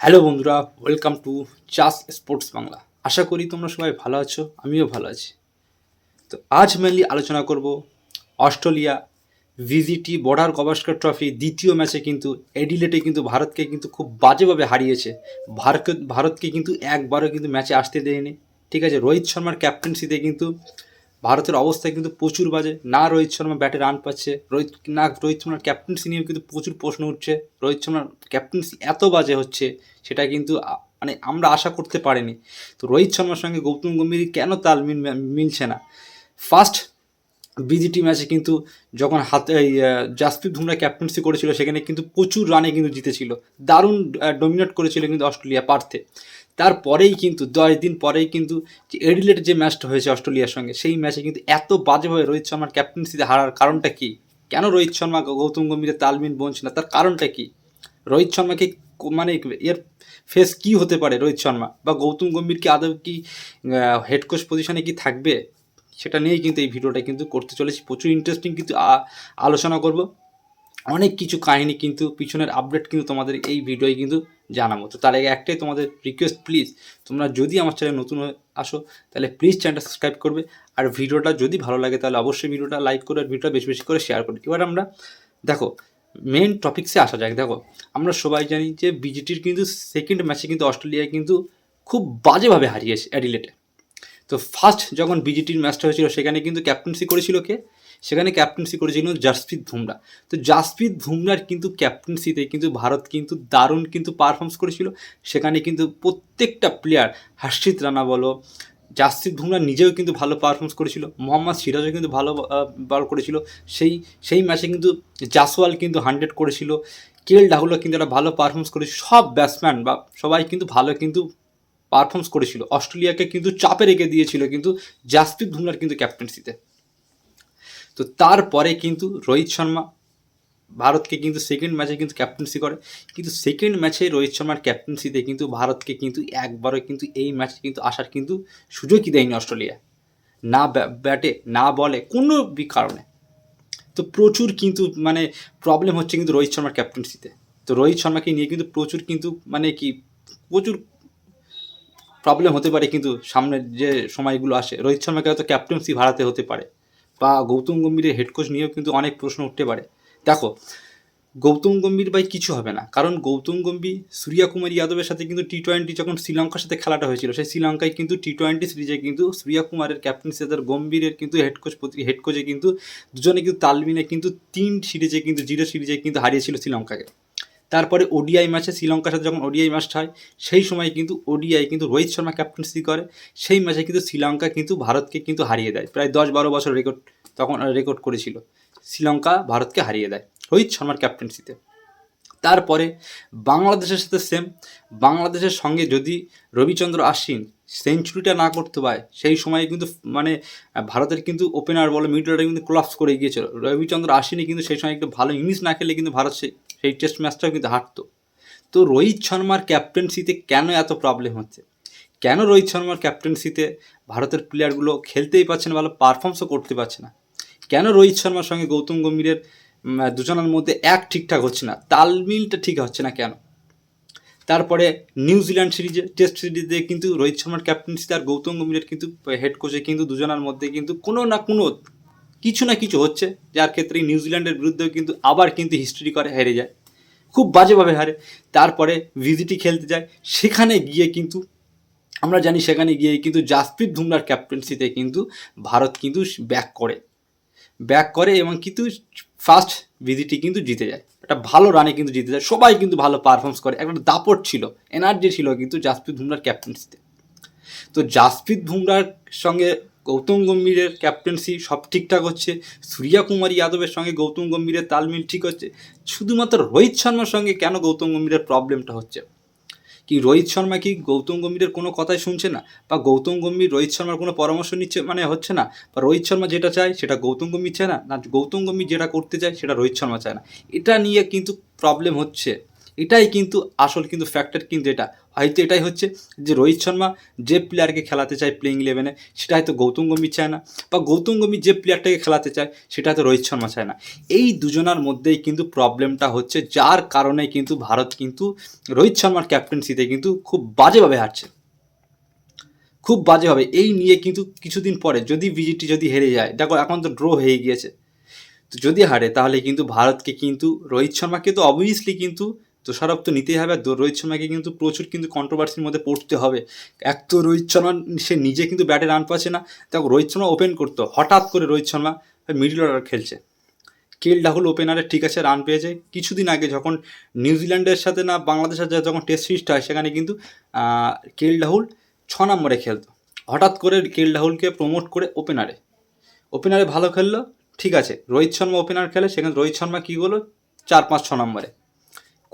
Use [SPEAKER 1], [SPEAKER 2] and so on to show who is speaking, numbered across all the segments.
[SPEAKER 1] Hello বন্ধুরা, welcome to চাস sports Bangla. আশা করি তোমরা সবাই ভালো আছো, আমিও ভালো আছি। তো আজ মেনলি আলোচনা করব Australia BGT border Gavaskar trophy দ্বিতীয় ম্যাচে কিন্তু এডিলেটে কিন্তু ভারতকে কিন্তু খুব বাজেভাবে হারিয়েছে। ভারত ভারতকে কিন্তু একবারও কিন্তু ম্যাচে আসতে দেয়নি। ঠিক আছে, রোহিত শর্মার ক্যাপ্টেন্সিতে কিন্তু ভারতের অবস্থায় কিন্তু প্রচুর বাজে। না রোহিত শর্মা ব্যাটে রান পাচ্ছে, রোহিত, না রোহিত শর্মার ক্যাপ্টেন্সি নিয়ে কিন্তু প্রচুর প্রশ্ন উঠছে। রোহিত শর্মার ক্যাপ্টেন্সি এত বাজে হচ্ছে, সেটা কিন্তু মানে আমরা আশা করতে পারিনি। তো রোহিত শর্মার সঙ্গে গৌতম গম্ভীর কেন তাল মিল, মিলছে না? ফার্স্ট বিজিটি ম্যাচে কিন্তু যখন হাতে জাসপ্রীত বুমরা ক্যাপ্টেন্সি করেছিল, সেখানে কিন্তু প্রচুর রানে কিন্তু জিতেছিল। দারুণ ডমিনেট করেছিল কিন্তু অস্ট্রেলিয়া পার্থে। তারপরেই কিন্তু, দশ দিন পরেই কিন্তু যে এডিলেট যে ম্যাচটা হয়েছে অস্ট্রেলিয়ার সঙ্গে, সেই ম্যাচে কিন্তু এত বাজেভাবে রোহিত শর্মার ক্যাপ্টেন্সিতে হারার কারণটা কি? কেন রোহিত শর্মা, গৌতম গম্ভীরের তালমিন বলছে না? তার কারণটা কি? রোহিত শর্মাকে মানে এর ফেস কি হতে পারে রোহিত শর্মা? বা গৌতম গম্ভীর কি আদৌ কি হেড কোচ পজিশনে কি থাকবে? সেটা নিয়েই কিন্তু এই ভিডিওটা কিন্তু করতে চলেছি। প্রচুর ইন্টারেস্টিং কিন্তু আলোচনা করব। অনেক কিছু কাহিনী কিন্তু, পিছনের আপডেট কিন্তু তোমাদের এই ভিডিওয় কিন্তু জানাব। তো তার আগে একটাই তোমাদের রিকোয়েস্ট প্লিজ তোমরা যদি আমার চ্যানেল নতুন আসো, তাহলে প্লিজ চ্যানেলটা সাবস্ক্রাইব করবে। আর ভিডিওটা যদি ভালো লাগে, তাহলে অবশ্যই ভিডিওটা লাইক করে আর ভিডিওটা বেশি বেশি করে শেয়ার করবে এবার আমরা, দেখো মেন টপিক্সে আসা যাক। দেখো, আমরা সবাই জানি যে বিজিটির কিন্তু সেকেন্ড ম্যাচে কিন্তু অস্ট্রেলিয়ায় কিন্তু খুব বাজেভাবে হারিয়েছে অ্যাডিলেটে তো ফার্স্ট যখন বিজিটির ম্যাচটা হয়েছিল, সেখানে কিন্তু ক্যাপ্টেন্সি করেছিল কে? সেখানে ক্যাপ্টেন্সি করেছিল জাসপ্রীত বুমরা তো জাসপ্রীত বুমরার কিন্তু ক্যাপ্টেন্সিতে কিন্তু ভারত কিন্তু দারুণ কিন্তু পারফর্মস করেছিল। সেখানে কিন্তু প্রত্যেকটা প্লেয়ার হর্ষিত রানা বলো জাসপ্রীত বুমরা নিজেও কিন্তু ভালো পারফর্মস করেছিল। মোহাম্মদ সিরাজও কিন্তু ভালো বল করেছিল। সেই সেই ম্যাচে কিন্তু জাসওয়াল কিন্তু হান্ড্রেড করেছিল। কেএল রাহুলও কিন্তু একটা ভালো পারফর্মস করেছিল। সব ব্যাটসম্যান বা সবাই কিন্তু ভালো কিন্তু পারফর্মস করেছিল। অস্ট্রেলিয়াকে কিন্তু চাপে রেখে দিয়েছিল কিন্তু জাসপ্রীত বুমরার কিন্তু ক্যাপ্টেন্সিতে তো তারপরে কিন্তু রোহিত শর্মা ভারতকে কিন্তু সেকেন্ড ম্যাচে কিন্তু ক্যাপ্টেন্সি করে। কিন্তু সেকেন্ড ম্যাচে রোহিত শর্মার ক্যাপ্টেন্সিতে কিন্তু ভারতকে কিন্তু একবারও কিন্তু এই ম্যাচে কিন্তু আসার কিন্তু সুযোগই দেয়নি অস্ট্রেলিয়া। না ব্য- ব্যাটে, না বলে কোনো কারণে। তো প্রচুর কিন্তু মানে প্রবলেম হচ্ছে কিন্তু রোহিত শর্মার ক্যাপ্টেন্সিতে তো রোহিত শর্মাকে নিয়ে কিন্তু প্রচুর কিন্তু মানে কি, প্রচুর প্রবলেম হতে পারে, কিন্তু সামনের যে সময়গুলো আসে, রোহিত শর্মাকে হয়তো ক্যাপ্টেন্সি ভাড়াতে হতে পারে বা গৌতম গম্ভীরের হেড কোচ নিয়েও কিন্তু অনেক প্রশ্ন উঠতে পারে। দেখো, গৌতম গম্ভীর ভাই কিছু হবে না, কারণ গৌতম গম্ভীর সূর্যা কুমার যাদবের সাথে কিন্তু টি টোয়েন্টি যখন শ্রীলঙ্কার সাথে খেলাটা হয়েছিল, সেই শ্রীলঙ্কায় কিন্তু টি টোয়েন্টি সিরিজে কিন্তু সূর্যা কুমারের ক্যাপ্টেন্সি তাদের গম্ভীরের কিন্তু হেড কোচ হেড কোচে কিন্তু দুজনে কিন্তু তালমিনে কিন্তু তিন সিরিজে কিন্তু জিরো সিরিজে কিন্তু হারিয়েছিল শ্রীলঙ্কাকে। তারপরে ওডিআই ম্যাচে শ্রীলঙ্কার সাথে যখন ওডিআই ম্যাচটা হয়, সেই সময় কিন্তু ওডিআই কিন্তু রোহিত শর্মা ক্যাপ্টেন্সি করে। সেই ম্যাচে কিন্তু শ্রীলঙ্কা কিন্তু ভারতকে কিন্তু হারিয়ে দেয়। প্রায় দশ বারো বছর রেকর্ড তখন রেকর্ড করেছিল। শ্রীলঙ্কা ভারতকে হারিয়ে দেয় রোহিত শর্মার ক্যাপ্টেন্সিতে তারপরে বাংলাদেশের সাথে সেম বাংলাদেশের সঙ্গে যদি রবিচন্দ্র আশ্বিন সেঞ্চুরিটা না করতে পারে সেই সময় কিন্তু মানে ভারতের কিন্তু ওপেনার বলো মিডলটা কিন্তু ক্লাপস করে গিয়েছিল। রবিচন্দ্র আশ্বিনই কিন্তু সেই সময় একটু ভালো ইনিংস না খেলে কিন্তু ভারত সেই সেই টেস্ট ম্যাচটাও কিন্তু হারতো। তো রোহিত শর্মার ক্যাপ্টেন্সিতে কেন এত প্রবলেম হচ্ছে? কেন রোহিত শর্মার ক্যাপ্টেন্সিতে ভারতের প্লেয়ারগুলো খেলতেই পারছে না, ভালো পারফর্মসও করতে পারছে না? কেন রোহিত শর্মার সঙ্গে গৌতম গম্ভীরের দুজনের মধ্যে এক ঠিকঠাক হচ্ছে না? তালমিলটা ঠিক হচ্ছে না কেন? তারপরে নিউজিল্যান্ড সিরিজে টেস্ট সিরিজে কিন্তু রোহিত শর্মার ক্যাপ্টেন্সিতে আর গৌতম গম্ভীরের কিন্তু হেড কোচে কিন্তু দুজনের মধ্যে কিন্তু কোনো না কোনো কিছু না কিছু হচ্ছে, যার ক্ষেত্রে নিউজিল্যান্ডের বিরুদ্ধেও কিন্তু আবার কিন্তু হিস্ট্রি করে হেরে যায়। খুব বাজেভাবে হারে। তারপরে ভিজিটি খেলতে যায়। সেখানে গিয়ে কিন্তু, আমরা জানি সেখানে গিয়ে কিন্তু জাসপ্রীত বুমরার ক্যাপ্টেন্সিতে কিন্তু ভারত কিন্তু ব্যাক করে। ব্যাক করে এবং কিন্তু ফার্স্ট ভিজিটি কিন্তু জিতে যায়। একটা ভালো রানে কিন্তু জিতে যায়। সবাই কিন্তু ভালো পারফর্মস করে। একটা দাপট ছিল এনার্জি ছিল কিন্তু জাসপ্রীত বুমরার ক্যাপ্টেন্সিতে তো। জাসপ্রীত বুমরার সঙ্গে গৌতম গম্ভীরের ক্যাপ্টেন্সি সব ঠিকঠাক হচ্ছে। সূর্যা কুমার যাদবের সঙ্গে গৌতম গম্ভীরের তালমিল ঠিক হচ্ছে। শুধুমাত্র রোহিত শর্মার সঙ্গে কেন গৌতম গম্ভীরের প্রবলেমটা হচ্ছে? কি রোহিত শর্মা কি গৌতম গম্ভীরের কোনো কথাই শুনছে না? বা গৌতম গম্ভীর রোহিত শর্মার কোনো পরামর্শ নিচ্ছে মানে হচ্ছে না? বা রোহিত শর্মা যেটা চায় সেটা গৌতম গম্ভীর চায় না? না, গৌতম গম্ভীর যেটা করতে চায় সেটা রোহিত শর্মা চায় না। এটা নিয়ে কিন্তু প্রবলেম হচ্ছে। এটাই কিন্তু আসল কিন্তু ফ্যাক্টর কিন্তু এটা। হয়তো এটাই হচ্ছে যে রোহিত শর্মা যে প্লেয়ারকে খেলাতে চায় প্লেইং ইলেভেনে সেটা হয়তো গৌতম গম্ভীর চায় না বা গৌতম গম্ভীর যে প্লেয়ারটাকে খেলাতে চায়, সেটা হয়তো রোহিত শর্মা চায় না। এই দুজনার মধ্যেই কিন্তু প্রবলেমটা হচ্ছে, যার কারণে কিন্তু ভারত কিন্তু রোহিত শর্মার ক্যাপ্টেন্সিতে কিন্তু খুব বাজেভাবে হারছে। খুব বাজেভাবে। এই নিয়ে কিন্তু কিছুদিন পরে যদি বিজিটি যদি হেরে যায়, দেখো এখন তো ড্র হয়ে গিয়েছে। তো যদি হারে, তাহলে কিন্তু ভারতকে কিন্তু, রোহিত শর্মাকে তো অবভিয়াসলি কিন্তু দোষারোপ তো নিতেই হবে। আর রোহিত শর্মাকে কিন্তু প্রচুর কিন্তু কন্ট্রোভার্সির মধ্যে পড়তে হবে। এক তো রোহিত শর্মা সে নিজে কিন্তু ব্যাটে রান পাচ্ছে না। দেখো, রোহিত শর্মা ওপেন করতো। হঠাৎ করে রোহিত শর্মা মিডল অর্ডার খেলছে। কেল রাহুল ওপেনারে ঠিক আছে রান পেয়েছে। কিছুদিন আগে যখন নিউজিল্যান্ডের সাথে না, বাংলাদেশের যখন টেস্ট সিরিজটা হয়, সেখানে কিন্তু কেল রাহুল ছ নম্বরে খেলতো। হঠাৎ করে কেল রাহুলকে প্রমোট করে ওপেনারে ওপেনারে ভালো খেললো, ঠিক আছে। রোহিত শর্মা ওপেনার খেলে, সেখানে রোহিত শর্মা কী হলো চার পাঁচ ছ নম্বরে।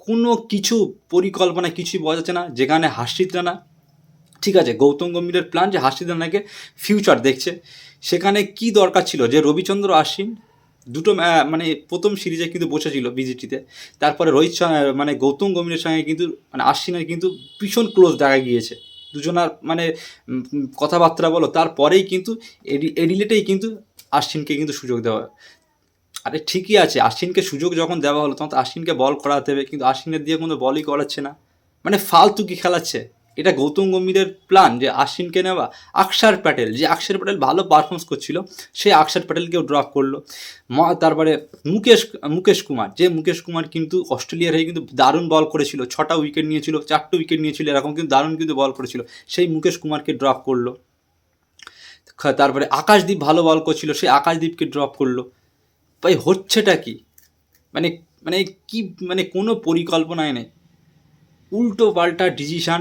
[SPEAKER 1] কোনো কিছু পরিকল্পনা, কিছুই বোঝা যাচ্ছে না। যেখানে হাসিত রানা ঠিক আছে, গৌতম গম্ভীরের প্ল্যান যে হাসিত রানাকে ফিউচার দেখছে। সেখানে কি দরকার ছিল? যে রবিচন্দ্র আশ্বিন দুটো মানে প্রথম সিরিজে কিন্তু বসেছিল বিজিটিতে। তারপরে রোহিত মানে গৌতম গম্ভীরের সঙ্গে কিন্তু মানে আশ্বিনের কিন্তু ভীষণ ক্লোজ দেখা গিয়েছে। দুজনার মানে কথাবার্তা বলো, তারপরেই কিন্তু এডি, এডিলেটেই কিন্তু আশ্বিনকে কিন্তু সুযোগ দেওয়া আরে ঠিকই আছে, আশ্বিনকে সুযোগ যখন দেওয়া হলো, তখন তো আশ্বিনকে বল করাতে হবে, কিন্তু আশ্বিনের দিয়ে কোনো বলই করাচ্ছে না। মানে ফালতু কি খেলাচ্ছে? এটা গৌতম গম্ভীরের প্ল্যান যে আশ্বিনকে নেওয়া। আকসার প্যাটেল, যে আকসার প্যাটেল ভালো পারফরমেন্স করছিল সেই আকসার প্যাটেলকেও ড্রপ করল। ম- তারপরে মুকেশ মুকেশ কুমার, যে মুকেশ কুমার কিন্তু অস্ট্রেলিয়ার হয়ে কিন্তু দারুণ বল করেছিল, ছটা উইকেট নিয়েছিল, চারটে উইকেট নিয়েছিল, এরকম কিন্তু দারুণ কিন্তু বল করেছিল। সেই মুকেশ কুমারকে ড্রপ করল। তারপরে আকাশদীপ ভালো বল করছিল সেই আকাশদীপকে ড্রপ করল। ভাই হচ্ছেটা কি? মানে মানে কি মানে কোনো পরিকল্পনায় নেই। উল্টো পাল্টা ডিসিশান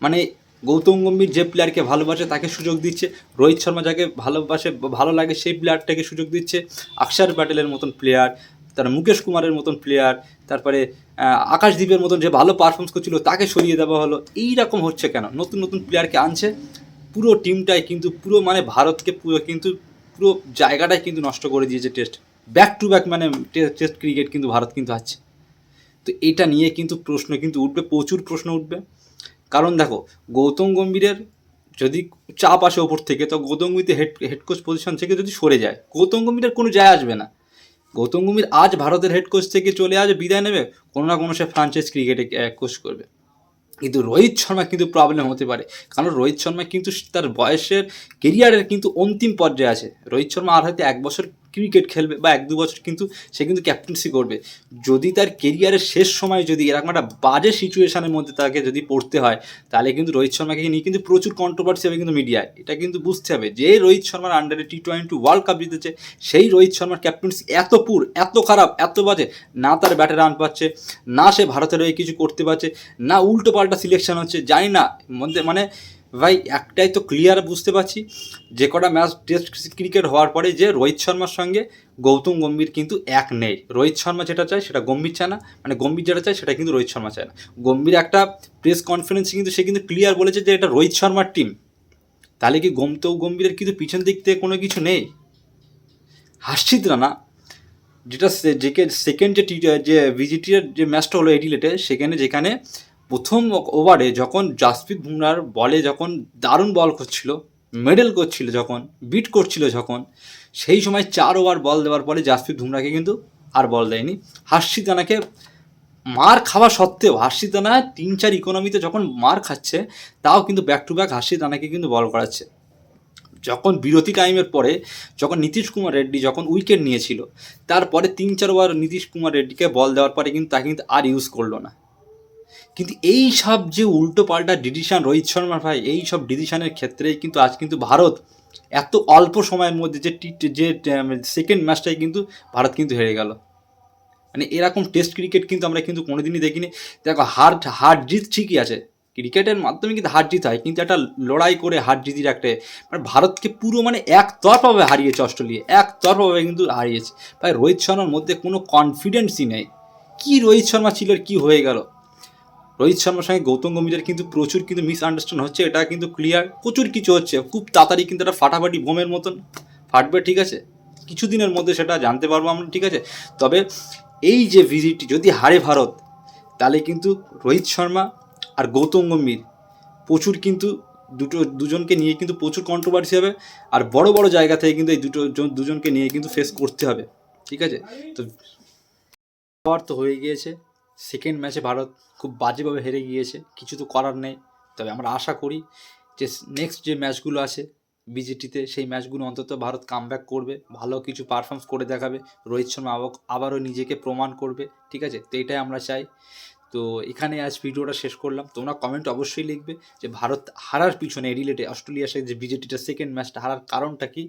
[SPEAKER 1] মানে গৌতম গম্ভীর যে প্লেয়ারকে ভালোবাসে তাকে সুযোগ দিচ্ছে। রোহিত শর্মা যাকে ভালোবাসে ভালো লাগে সেই প্লেয়ারটাকে সুযোগ দিচ্ছে। অক্ষর প্যাটেলের মতন প্লেয়ার তার মুকেশ কুমারের মতন প্লেয়ার তারপরে আহ, আকাশদীপের মতন যে ভালো পারফরমেন্স করছিল তাকে সরিয়ে দেওয়া হলো। এই রকম হচ্ছে কেন? নতুন নতুন প্লেয়ারকে আনছে। পুরো টিমটাই কিন্তু পুরো মানে ভারতকে পুরো কিন্তু পুরো জায়গাটাই কিন্তু নষ্ট করে দিয়েছে টেস্ট ব্যাক টু ব্যাক মানে টেস্ট ক্রিকেট কিন্তু ভারত কিন্তু আছে। তো এটা নিয়ে কিন্তু প্রশ্ন কিন্তু উঠবে, প্রচুর প্রশ্ন উঠবে। কারণ দেখো, গৌতম গম্ভীরের যদি চাপ আসে ওপর থেকে, তো Gautam Gambhir head head coach position থেকে যদি সরে যায়, গৌতম গম্ভীরের কোনো যায় আসবে না। গৌতম গম্ভীর আজ ভারতের হেড কোচ থেকে চলে আজ বিদায় নেবে, কোনো না কোনো সে ফ্রাঞ্চাইজ ক্রিকেটে কোচ করবে। কিন্তু রোহিত শর্মা কিন্তু প্রবলেম হতে পারে। কারণ রোহিত শর্মা কিন্তু তার বয়সের কেরিয়ারের কিন্তু অন্তিম পর্যায়ে আছে। রোহিত শর্মা আর হয়তো এক বছর ক্রিকেট খেলবে বা এক দু বছর কিন্তু সে কিন্তু ক্যাপ্টেন্সি করবে। যদি তার কেরিয়ারের শেষ সময় যদি এরকম একটা বাজে সিচুয়েশানের মধ্যে তাকে যদি পড়তে হয়, তাহলে কিন্তু রোহিত শর্মাকে নিয়ে কিন্তু প্রচুর কন্ট্রোভার্সি হবে কিন্তু মিডিয়ায় এটা কিন্তু বুঝতে হবে যে রোহিত শর্মার আন্ডারে টি টোয়েন্টি ওয়ার্ল্ড কাপ জিতেছে, সেই রোহিত শর্মার ক্যাপ্টেন্সি এত পুর এত খারাপ, এত বাজে, না তার ব্যাটে রান পাচ্ছে, না সে ভারতের হয়ে কিছু করতে পারছে, না উল্টো পাল্টা সিলেকশন হচ্ছে, জানি না। মধ্যে মানে ভাই, একটাই তো ক্লিয়ার বুঝতে পারছি। যে কটা ম্যাচ টেস্ট ক্রিকেট হওয়ার পরে যে রোহিত শর্মার সঙ্গে গৌতম গম্ভীর কিন্তু এক নেই। রোহিত শর্মা যেটা চায় সেটা গম্ভীর চায় না। মানে গম্ভীর যেটা চায় সেটা কিন্তু রোহিত শর্মা চায় না। গম্ভীর একটা প্রেস কনফারেন্সে কিন্তু সে কিন্তু ক্লিয়ার বলেছে যে এটা রোহিত শর্মার টিম তাহলে কি গৌতম গম্ভীরের কিন্তু পিছন দিক থেকে কোনো কিছু নেই? হাসিদ রানা যেটা সে- যেকে সেকেন্ড যে টি যে ভিজিটির যে ম্যাচটা হলো এডিলেটে, সেখানে যেখানে প্রথম ওভারে যখন জাসপ্রীত বুমরার বলে যখন দারুণ বল করছিল মেডেল করছিল যখন বিট করছিল যখন, সেই সময় চার ওভার বল দেওয়ার পরে জাসপ্রীত বুমরাকে কিন্তু আর বল দেয়নি। হার্ষিত রানাকে মার খাওয়া সত্ত্বেও, হার্ষিত রানা তিন চার ইকোনমিতে যখন মার খাচ্ছে, তাও কিন্তু ব্যাক টু ব্যাক হার্ষিত রানাকে কিন্তু বল করাচ্ছে। যখন বিরতি টাইমের পরে, যখন নীতিশ কুমার রেড্ডি যখন উইকেট নিয়েছিল, তারপরে তিন চার ওভার নীতিশ কুমার রেড্ডিকে বল দেওয়ার পরে কিন্তু তাকে কিন্তু আর ইউজ করল না। কিন্তু এই সব যে উল্টো পাল্টা ডিসিশন রোহিত শর্মার ভাই, এই সব ডিসিশনের ক্ষেত্রেই কিন্তু আজ কিন্তু ভারত এত অল্প সময়ের মধ্যে যে টি, যে সেকেন্ড ম্যাচটাই কিন্তু ভারত কিন্তু হেরে গেল। মানে এরকম টেস্ট ক্রিকেট কিন্তু আমরা কিন্তু কোনোদিনই দেখিনি। দেখো, হার হার জিত ঠিকই আছে। ক্রিকেটের মাধ্যমে কিন্তু হার জিত হয়, কিন্তু একটা লড়াই করে হার জিতির একটা মানে ভারতকে পুরো মানে একতরফাভাবে হারিয়েছে অস্ট্রেলিয়া, একতরফাভাবে কিন্তু হারিয়েছে। ভাই, রোহিত শর্মার মধ্যে কোনো কনফিডেন্সই নেই। কী রোহিত শর্মা ছিল আর কি হয়ে গেল? রোহিত শর্মার সঙ্গে গৌতম গম্ভীরের কিন্তু প্রচুর কিন্তু মিসআন্ডারস্ট্যান্ড হচ্ছে, এটা কিন্তু ক্লিয়ার প্রচুর কিছু হচ্ছে, খুব তাড়াতাড়ি কিন্তু একটা ফাটাফাটি বোমের মতন ফাটবে, ঠিক আছে? কিছুদিনের মধ্যে সেটা জানতে পারব আমরা, ঠিক আছে? তবে এই যে ভিজিটটি যদি হারে ভারত, তাহলে কিন্তু রোহিত শর্মা আর গৌতম গম্ভীর প্রচুর কিন্তু দুটো, দুজনকে নিয়ে কিন্তু প্রচুর কন্ট্রোভার্সি হবে আর বড় বড় জায়গা থেকে কিন্তু এই দুটো জন- দুজনকে নিয়ে কিন্তু ফেস করতে হবে, ঠিক আছে? তো তো হয়ে গিয়েছে। সেকেন্ড ম্যাচে ভারত খুব বাজেভাবে হেরে গিয়েছে, কিছু তো করার নেই। তবে আমরা আশা করি যে নেক্সট যে ম্যাচগুলো আছে বিজেটিতে সেই ম্যাচগুলো অন্তত ভারত কামব্যাক করবে, ভালো কিছু পারফরমেন্স করে দেখাবে। রোহিত শর্মা আবার- আবারও নিজেকে প্রমাণ করবে, ঠিক আছে? তো এটাই আমরা চাই। তো এখানে আজ ভিডিওটা শেষ করলাম। তোমরা কমেন্ট অবশ্যই লিখবে যে ভারত হারার পিছনে রিলেটে অস্ট্রেলিয়ার সাথে যে বিজেটিটা সেকেন্ড ম্যাচটা হারার কারণটা কি?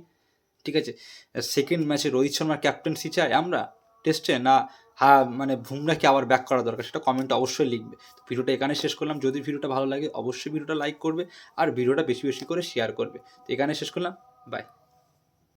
[SPEAKER 1] ঠিক আছে? সেকেন্ড ম্যাচে রোহিত শর্মার ক্যাপ্টেন্সি চাই আমরা? টেস্টে না হ্যাঁ মানে ভুমরাকে আবার ব্যাক করা দরকার? সেটা কমেন্ট অবশ্যই লিখবে। ভিডিওটা এখানে শেষ করলাম। যদি ভিডিওটা ভালো লাগে, অবশ্যই ভিডিওটা লাইক করবে আর ভিডিওটা বেশি বেশি করে শেয়ার করবে। তো এখানে শেষ করলাম। বাই